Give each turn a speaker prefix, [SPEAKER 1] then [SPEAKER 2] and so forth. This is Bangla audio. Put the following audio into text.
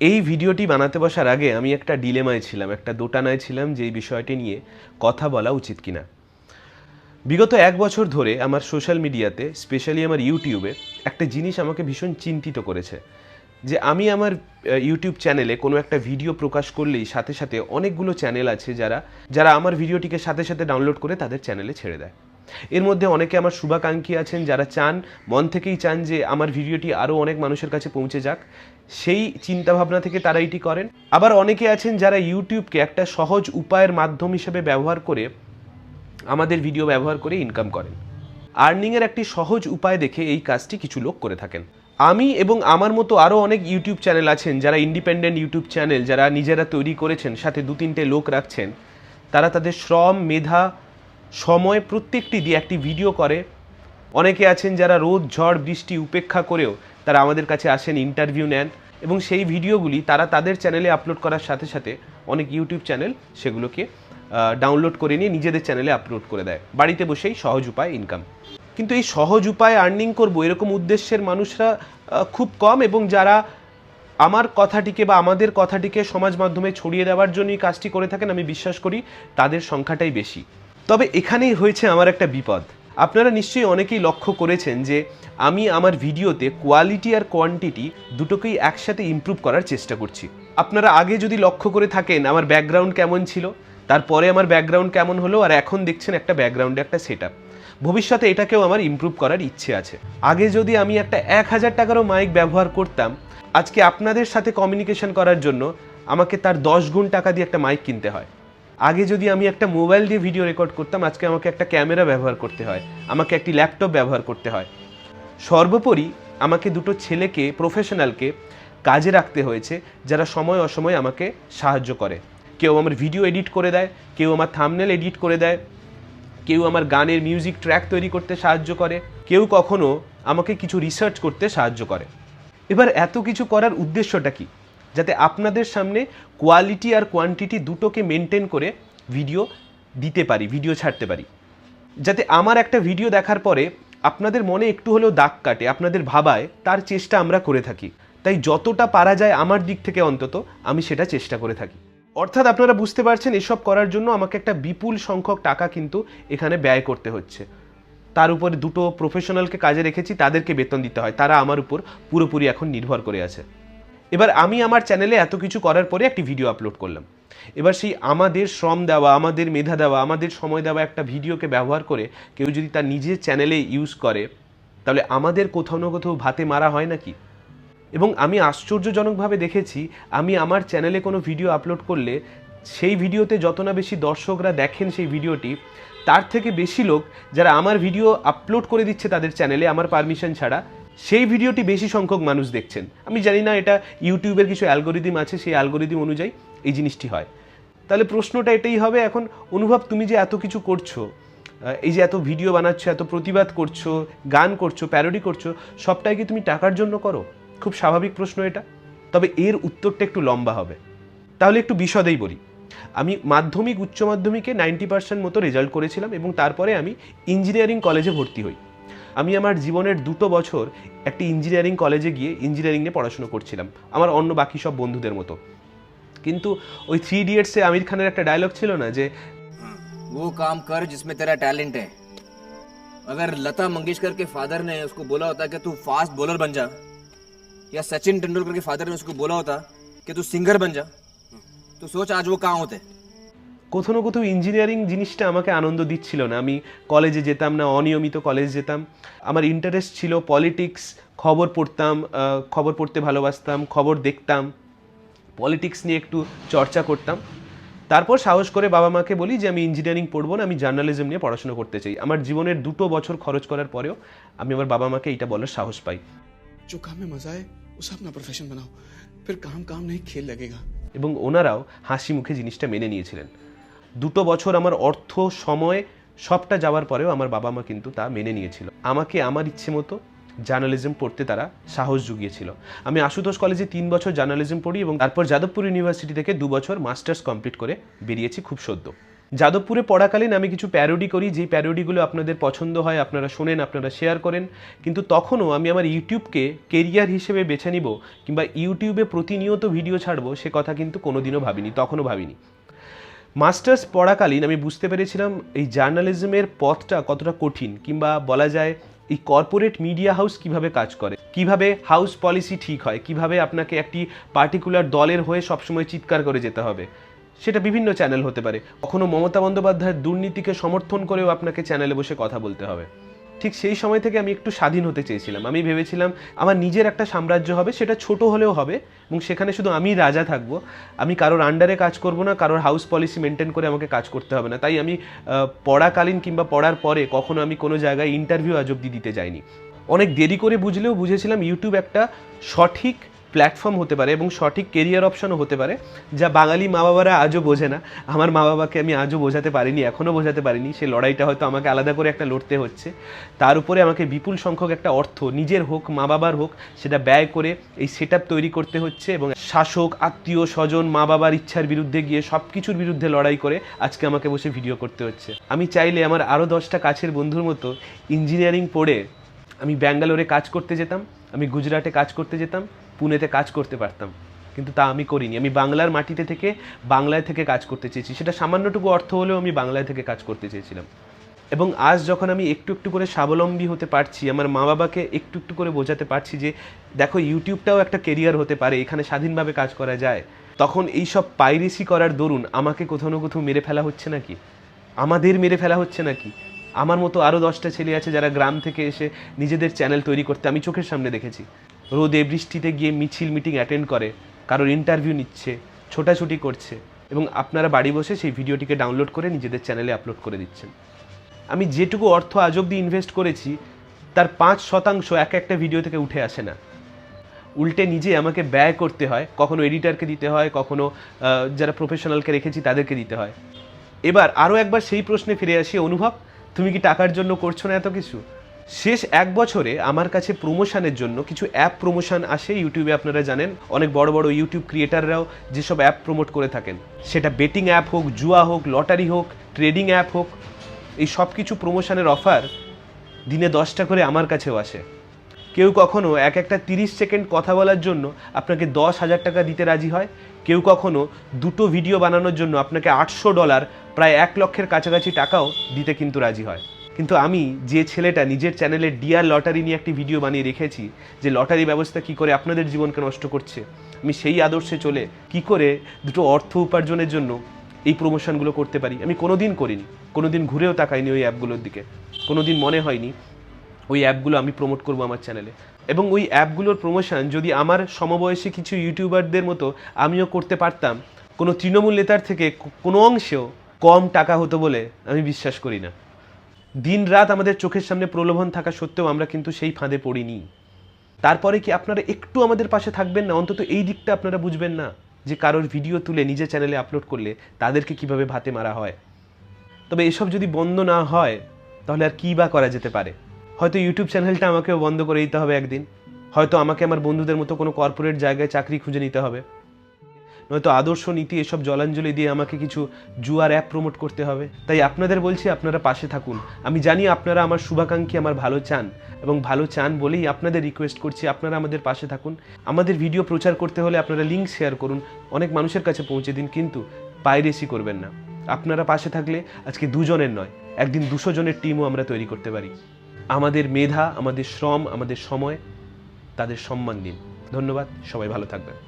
[SPEAKER 1] এই ভিডিওটি বানাতে বসার আগে আমি একটা ডিলেমায় ছিলাম, একটা দোটানায় ছিলাম যে এই বিষয়টি নিয়ে কথা বলা উচিত কিনা। বিগত এক বছর ধরে আমার সোশ্যাল মিডিয়াতে, স্পেশালি আমার ইউটিউবে, একটা জিনিস আমাকে ভীষণ চিন্তিত করেছে। যে আমি আমার ইউটিউব চ্যানেলে কোনো একটা ভিডিও প্রকাশ করলেই সাথে সাথে অনেকগুলো চ্যানেল আছে যারা যারা আমার ভিডিওটিকে সাথে সাথে ডাউনলোড করে তাদের চ্যানেলে ছেড়ে দেয়। এর মধ্যে অনেকে আমার শুভাকাঙ্ক্ষী আছেন যারা চান, মন থেকেই চান যে আমার ভিডিওটি আরও অনেক মানুষের কাছে পৌঁছে যাক। সেই চিন্তাভাবনা থেকে তারা এটি করেন। আবার অনেকে আছেন যারা ইউটিউবকে একটা সহজ উপায়ের মাধ্যম হিসেবে ব্যবহার করে আমাদের ভিডিও ব্যবহার করে ইনকাম করেন। আর্নিংয়ের একটি সহজ উপায় দেখে এই কাজটি কিছু লোক করে থাকেন। আমি এবং আমার মতো আরও অনেক ইউটিউব চ্যানেল আছেন, যারা ইন্ডিপেন্ডেন্ট ইউটিউব চ্যানেল, যারা নিজেরা তৈরি করেছেন, সাথে দু তিনটে লোক রাখছেন, তারা তাদের শ্রম, মেধা, সময় প্রত্যেকটি দিয়ে একটি ভিডিও করে। অনেকে আছেন যারা রোদ, ঝড়, বৃষ্টি উপেক্ষা করেও তারা আমাদের কাছে আসেন ইন্টারভিউ নেন এবং সেই ভিডিওগুলি তারা তাদের চ্যানেলে আপলোড করার সাথে সাথে অনেক ইউটিউব চ্যানেল সেগুলোকে ডাউনলোড করে নিয়ে নিজেদের চ্যানেলে আপলোড করে দেয়। বাড়িতে বসেই সহজ উপায় ইনকাম কিন্তু এই সহজ উপায়ে আর্নিং করব এরকম উদ্দেশ্যের মানুষরা খুব কম এবং যারা আমার কথাটিকে বা আমাদের কথাটিকে সমাজ মাধ্যমে ছড়িয়ে দেওয়ার জন্যই কাজটি করে থাকেন, আমি বিশ্বাস করি তাদের সংখ্যাটাই বেশি। তবে এখানেই হয়েছে আমার একটা বিপদ। আপনারা নিশ্চয়ই অনেকেই লক্ষ্য করেছেন যে আমি আমার ভিডিওতে কোয়ালিটি আর কোয়ান্টিটি দুটোকেই একসাথে ইমপ্রুভ করার চেষ্টা করছি। আপনারা আগে যদি লক্ষ্য করে থাকেন আমার ব্যাকগ্রাউন্ড কেমন ছিল, তারপরে আমার ব্যাকগ্রাউন্ড কেমন হলো, আর এখন দেখছেন একটা ব্যাকগ্রাউন্ডে একটা সেট ভবিষ্যতে এটাকেও আমার ইমপ্রুভ করার ইচ্ছে আছে। আগে যদি আমি একটা এক হাজার টাকারও মাইক ব্যবহার করতাম, আজকে আপনাদের সাথে কমিউনিকেশন করার জন্য আমাকে তার দশ গুণ টাকা দিয়ে একটা মাইক কিনতে হয়। আগে যদি আমি একটা মোবাইল দিয়ে ভিডিও রেকর্ড করতাম, আজকে আমাকে একটা ক্যামেরা ব্যবহার করতে হয়, আমাকে একটি ল্যাপটপ ব্যবহার করতে হয়। সর্বোপরি আমাকে দুটো ছেলেকে প্রফেশনালকে কাজে রাখতে হয়েছে, যারা সময় অসময় আমাকে সাহায্য করে। কেউ আমার ভিডিও এডিট করে দেয়, কেউ আমার থামনেল এডিট করে দেয়, কেউ আমার গানের মিউজিক ট্র্যাক তৈরি করতে সাহায্য করে, কেউ কখনো আমাকে কিছু রিসার্চ করতে সাহায্য করে। এবার এত কিছু করার উদ্দেশ্যটা কি? যাতে আপনাদের সামনে কোয়ালিটি আর কোয়ান্টিটি দুটোকে মেনটেন করে ভিডিও দিতে পারি ভিডিও ছাড়তে পারি। যাতে আমার একটা ভিডিও দেখার পরে আপনাদের মনে একটু হলেও দাগ কাটে, আপনাদের ভাবায়, তার চেষ্টা আমরা করে থাকি। তাই যতটা পারা যায় আমার দিক থেকে অন্তত আমি সেটা চেষ্টা করে থাকি। অর্থাৎ আপনারা বুঝতে পারছেন, এসব করার জন্য আমাকে একটা বিপুল সংখ্যক টাকা কিন্তু এখানে ব্যয় করতে হচ্ছে। তার উপরে দুটো প্রফেশনালকে কাজে রেখেছি, তাদেরকে বেতন দিতে হয়। তারা আমার উপর পুরোপুরি এখন নির্ভর করে আছে। এবার আমি আমার চ্যানেলে এত কিছু করার পরে একটি ভিডিও আপলোড করলাম। এবার সেই আমাদের শ্রম দেওয়া, আমাদের মেধা দেওয়া, আমাদের সময় দেওয়া একটা ভিডিওকে ব্যবহার করে কেউ যদি তার নিজের চ্যানেলে ইউজ করে, তাহলে আমাদের কোথাও না কোথাও ভাতে মারা হয় নাকি? এবং আমি আশ্চর্যজনকভাবে দেখেছি, আমি আমার চ্যানেলে কোনো ভিডিও আপলোড করলে সেই ভিডিওতে যত না বেশি দর্শকরা দেখেন সেই ভিডিওটি তার থেকে বেশি লোক যারা আমার ভিডিও আপলোড করে দিচ্ছে তাদের চ্যানেলে আমার পারমিশন ছাড়া সেই ভিডিওটি বেশি সংখ্যক মানুষ দেখছেন। আমি জানি না এটা ইউটিউবের কিছু অ্যালগোরিদিম আছে, সেই অ্যালগোরিদিম অনুযায়ী এই জিনিসটি হয়। তাহলে প্রশ্নটা এটাই হবে, এখন অনুভব তুমি যে এত কিছু করছ এই যে এত ভিডিও বানাচ্ছো, এত প্রতিবাদ করছ, গান করছ প্যারোডি করছ, সবটাই কি তুমি টাকার জন্য করো? খুব স্বাভাবিক প্রশ্ন এটা। তবে এর উত্তরটা একটু লম্বা হবে। তাহলে একটু বিশদেই বলি। আমি মাধ্যমিক, উচ্চ মাধ্যমিকে নাইনটি পার্সেন্ট মতো রেজাল্ট করেছিলাম এবং তারপরে আমি ইঞ্জিনিয়ারিং কলেজে ভর্তি হই। আমি আমার জীবনের দুটো বছর একটি ইঞ্জিনিয়ারিং কলেজে গিয়ে ইঞ্জিনিয়ারিং নিয়ে পড়াশোনা করছিলাম আমার অন্য বাকি সব বন্ধুদের মতো কিন্তু ওই থ্রি ইডিয়টসে আমির খানের একটা ডায়লগ ছিল না যে
[SPEAKER 2] वो काम कर जिसमें तेरा टैलेंट है अगर लता मंगेशकर के फादर ने उसको बोला होता कि तू फास्ट बॉलर बन जा या सचिन तेंदुलकर के फादर ने उसको बोला होता कि तू सिंगर बन जा तो सोच आज वो कहाँ होते
[SPEAKER 1] কোথাও না কোথাও ইঞ্জিনিয়ারিং জিনিসটা আমাকে আনন্দ দিচ্ছিল না আমি কলেজে যেতাম না অনিয়মিত কলেজ যেতাম আমার ইন্টারেস্ট ছিল পলিটিক্স খবর পড়তাম আহ, খবর পড়তে ভালোবাসতাম খবর দেখতাম পলিটিক্স নিয়ে একটু চর্চা করতাম তারপর সাহস করে বাবা মাকে বলি যে আমি ইঞ্জিনিয়ারিং পড়বো না আমি জার্নালিজম নিয়ে পড়াশোনা করতে চাই আমার জীবনের দুটো বছর খরচ করার পরেও আমি আমার বাবা মাকে এইটা বলার সাহস পাই
[SPEAKER 3] जो काम में मजा है उसे अपना प्रोफेशन बनाओ फिर काम काम नहीं खेल लगेगा
[SPEAKER 1] এবং ওনারাও হাসি মুখে জিনিসটা মেনে নিয়েছিলেন দুটো বছর আমার অর্থ, সময়, সবটা যাওয়ার পরেও আমার বাবা মা কিন্তু তা মেনে নিয়েছিল। আমাকে আমার ইচ্ছে মতো জার্নালিজম পড়তে তারা সাহস জুগিয়েছিল। আমি আশুতোষ কলেজে তিন বছর জার্নালিজম পড়ি এবং তারপর যাদবপুর ইউনিভার্সিটি থেকে দু বছর মাস্টার্স কমপ্লিট করে বেরিয়েছি খুব সদ্য। যাদবপুরে পড়াকালীন আমি কিছু প্যারোডি করি, যেই প্যারোডিগুলো আপনাদের পছন্দ হয়, আপনারা শোনেন, আপনারা শেয়ার করেন। কিন্তু তখনও আমি আমার ইউটিউবকে কেরিয়ার হিসেবে বেছে নিব কিংবা ইউটিউবে প্রতিনিয়ত ভিডিও ছাড়বো, সে কথা কিন্তু কোনোদিনও ভাবিনি, তখনও ভাবিনি। মাস্টার্স পড়াকালীন আমি বুঝতে পেরেছিলাম এই জার্নালিজমের পথটা কতটা কঠিন, কিংবা বলা যায় এই কর্পোরেট মিডিয়া হাউস কীভাবে কাজ করে, কীভাবে হাউস পলিসি ঠিক হয়, কীভাবে আপনাকে একটি পার্টিকুলার দলের হয়ে সবসময় চিৎকার করে যেতে হবে, সেটা বিভিন্ন চ্যানেল হতে পারে। কখনো মমতা বন্দ্যোপাধ্যায়ের দুর্নীতিকে সমর্থন করেও আপনাকে চ্যানেলে বসে কথা বলতে হবে। ঠিক সেই সময় থেকে আমি একটু স্বাধীন হতে চেয়েছিলাম। আমি ভেবেছিলাম, আমার নিজের একটা সাম্রাজ্য হবে, সেটা ছোট হলেও হবে, এবং সেখানে শুধু আমি রাজা থাকব। আমি কারোর আন্ডারে কাজ করব না, কারোর হাউস পলিসি মেনটেন করে আমাকে কাজ করতে হবে না। তাই আমি পড়াকালীন কিংবা পড়ার পরে কখনো আমি কোনো জায়গায় ইন্টারভিউ আজ অব্দি দিতে যাইনি। অনেক দেরি করে বুঝলেও বুঝেছিলাম ইউটিউব একটা সঠিক প্ল্যাটফর্ম হতে পারে এবং সঠিক কেরিয়ার অপশনও হতে পারে, যা বাঙালি মা বাবারা আজও বোঝে না। আমার মা বাবাকে আমি আজও বোঝাতে পারিনি, এখনও বোঝাতে পারিনি। সেই লড়াইটা হয়তো আমাকে আলাদা করে একটা লড়তে হচ্ছে। তার উপরে আমাকে বিপুল সংখ্যক একটা অর্থ, নিজের হোক মা বাবার হোক, সেটা ব্যয় করে এই সেট তৈরি করতে হচ্ছে এবং শাসক, আত্মীয়, স্বজন মা বাবার ইচ্ছার বিরুদ্ধে গিয়ে সব কিছুর বিরুদ্ধে লড়াই করে আজকে আমাকে বসে ভিডিও করতে হচ্ছে। আমি চাইলে আমার আরও দশটা কাছের বন্ধুর মতো ইঞ্জিনিয়ারিং পড়ে আমি ব্যাঙ্গালোরে কাজ করতে যেতাম, আমি গুজরাটে কাজ করতে যেতাম, পুনেতে কাজ করতে পারতাম। কিন্তু তা আমি করিনি। আমি বাংলার মাটিতে থেকে বাংলায় থেকে কাজ করতে চেয়েছি। সেটা সামান্যটুকু অর্থ হলেও আমি বাংলায় থেকে কাজ করতে চেয়েছিলাম। এবং আজ যখন আমি একটু একটু করে স্বাবলম্বী হতে পারছি, আমার মা বাবাকে একটু একটু করে বোঝাতে পারছি যে, দেখো, ইউটিউবটাও একটা কেরিয়ার হতে পারে, এখানে স্বাধীনভাবে কাজ করা যায়। তখন এই সব পাইরেসি করার দরুন আমাকে কোথাও না কোথাও মেরে ফেলা হচ্ছে নাকি? আমাদের মেরে ফেলা হচ্ছে নাকি? আমার মতো আরও দশটা ছেলে আছে যারা গ্রাম থেকে এসে নিজেদের চ্যানেল তৈরি করতে আমি চোখের সামনে দেখেছি। রোদে বৃষ্টিতে গিয়ে মিছিল মিটিং অ্যাটেন্ড করে, কারোর ইন্টারভিউ নিচ্ছে, ছোটাছুটি করছে এবং আপনারা বাড়ি বসে সেই ভিডিওটিকে ডাউনলোড করে নিজেদের চ্যানেলে আপলোড করে দিচ্ছেন। আমি যেটুকু অর্থ আজ অব্দি ইনভেস্ট করেছি, তার পাঁচ শতাংশ এক একটা ভিডিও থেকে উঠে আসে না। উল্টে নিজে আমাকে ব্যয় করতে হয়, কখনো এডিটারকে দিতে হয়, কখনো যারা প্রফেশনালকে রেখেছি তাদেরকে দিতে হয়। এবার আরও একবার সেই প্রশ্নে ফিরে আসি, অনুভব? তুমি কি টাকার জন্য করছ না এত কিছু? শেষ এক বছরে আমার কাছে প্রমোশনের জন্য কিছু অ্যাপ প্রমোশন আসে ইউটিউবে আপনারা জানেন, অনেক বড় বড় ইউটিউব ক্রিয়েটাররাও যেসব অ্যাপ প্রমোট করে থাকেন। সেটা বেটিং অ্যাপ হোক, জুয়া হোক লটারি হোক ট্রেডিং অ্যাপ হোক, এই সব কিছু প্রমোশনের অফার দিনে দশটা করে আমার কাছেও আসে। কেউ কখনো এক একটা তিরিশ সেকেন্ড কথা বলার জন্য আপনাকে দশ হাজার টাকা দিতে রাজি হয় কেউ কখনো দুটো ভিডিও বানানোর জন্য আপনাকে আটশো ডলার প্রায় এক লক্ষের কাছাকাছি টাকাও দিতে কিন্তু রাজি হয়। কিন্তু আমি যে ছেলেটা নিজের চ্যানেলে ডিয়ার লটারি নিয়ে একটি ভিডিও বানিয়ে রেখেছি, যে লটারি ব্যবস্থা কি করে আপনাদের জীবনকে নষ্ট করছে, আমি সেই আদর্শে চলে কি করে দুটো অর্থ উপার্জনের জন্য এই প্রমোশনগুলো করতে পারি, আমি কোনোদিন করিনি কোনো দিন ঘুরেও তাকাইনি ওই অ্যাপগুলোর দিকে কোনো দিন মনে হয়নি ওই অ্যাপগুলো আমি প্রমোট করব আমার চ্যানেলে এবং ওই অ্যাপগুলোর প্রমোশন যদি আমার সমবয়সী কিছু ইউটিউবারদের মতো আমিও করতে পারতাম, কোনো তৃণমূল নেতার থেকে কোনো অংশেও কম টাকা হতো বলে আমি বিশ্বাস করি না। দিন রাত আমাদের চোখের সামনে প্রলোভন থাকা সত্ত্বেও আমরা কিন্তু সেই ফাঁদে পড়িনি। তারপরে কি আপনারা একটু আমাদের পাশে থাকবেন না? অন্তত এই দিকটা আপনারা বুঝবেন না যে কারোর ভিডিও তুলে নিজের চ্যানেলে আপলোড করলে তাদেরকে কীভাবে ভাতে মারা হয়? তবে এসব যদি বন্ধ না হয়, তাহলে আর কী বা করা যেতে পারে? হয়তো ইউটিউব চ্যানেলটা আমাকেও বন্ধ করে দিতে হবে একদিন। হয়তো আমাকে আমার বন্ধুদের মতো কোনো কর্পোরেট জায়গায় চাকরি খুঁজে নিতে হবে। নয়তো আদর্শ নীতি এসব জলাঞ্জলি দিয়ে আমাকে কিছু জুয়ার অ্যাপ প্রমোট করতে হবে। তাই আপনাদের বলছি, আপনারা পাশে থাকুন। আমি জানি আপনারা আমার শুভাকাঙ্ক্ষী, আমার ভালো চান এবং ভালো চান বলেই আপনাদের রিকোয়েস্ট করছি, আপনারা আমাদের পাশে থাকুন। আমাদের ভিডিও প্রচার করতে হলে আপনারা লিঙ্ক শেয়ার করুন, অনেক মানুষের কাছে পৌঁছে দিন, কিন্তু পাইরেসি করবেন না। আপনারা পাশে থাকলে আজকে দুজনের নয়, একদিন দুশো জনের টিমও আমরা তৈরি করতে পারি। আমাদের মেধা আমাদের শ্রম আমাদের সময় তাদের সম্মান দিন। ধন্যবাদ সবাই ভালো থাকবেন।